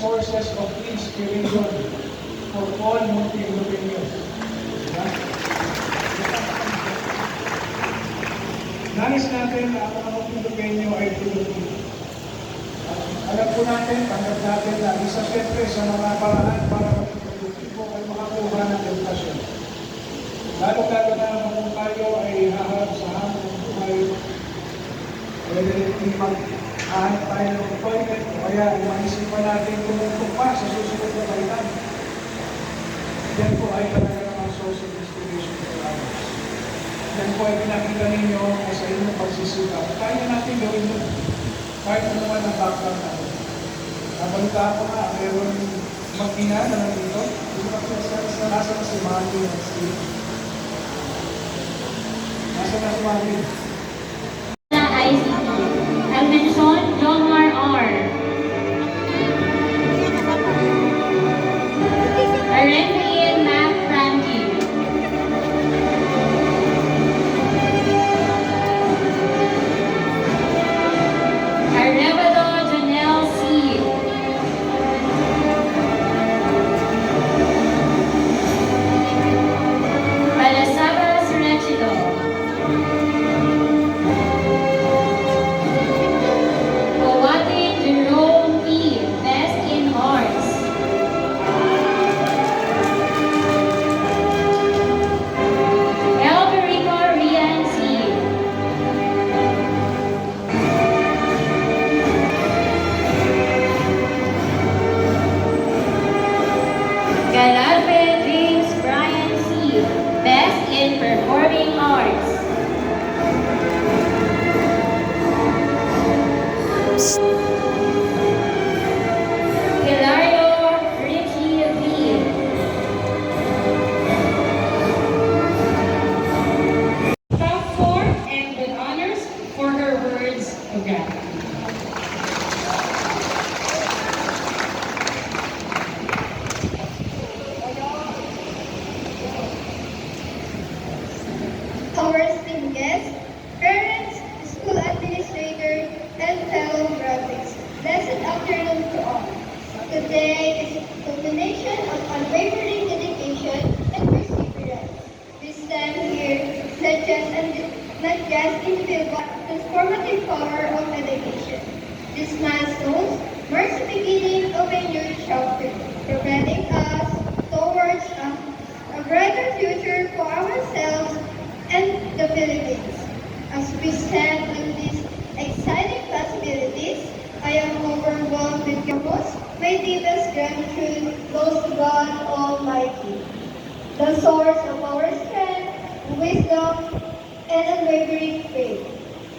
179 sources of inspiration for all. Diba? Nais natin na ang mga multi-Filipino ay Pilipino. Alam po natin, tanggap natin na isa siyempre sa mga paraan para produktibo ay makakuha ng edukasyon. Lalo-lalo na kung tayo ay haharap sa hamon ng buhay, pwede rin maghahanap tayo ng employment o kaya maisipan natin tumutong pa sa susunod na balitan. Yan po ay talaga of inspiration for others. Yan po ay pinakita ninyo sa inyong pagsisikap. Kaya natin gawin yun. Kahit ano naman ang background natin. Nabalita ko nga, meron mag-ina na nandito. Nasa na si si... Nasa na si Manny? Our guests, parents, school administrators, and fellow brothers. Blessed afternoon to all. Today is a culmination of unwavering dedication and perseverance. We stand here not just, and not just in but transformative power of education. These milestones marks the beginning of a new chapter, propelling us towards a, a brighter future for ourselves and the Philippines. As we stand in these exciting possibilities, I am overwhelmed with purpose. My deepest gratitude goes to God Almighty, the source of our strength, wisdom, and unwavering faith.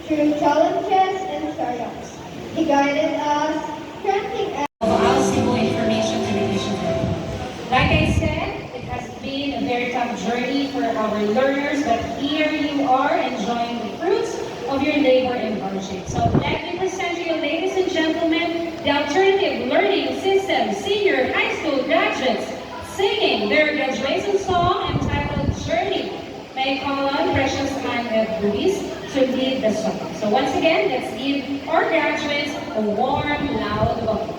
Through challenges and triumphs, He guided us, granting us Like I said, it has been a very tough journey for our learners, but here you are enjoying the fruits of your labor So thank you present to you, ladies and gentlemen, the Alternative Learning System Senior High School graduates singing their graduation song entitled Journey. May I call on Precious F. Ruiz to lead the song. So once again, let's give our graduates a warm, loud applause.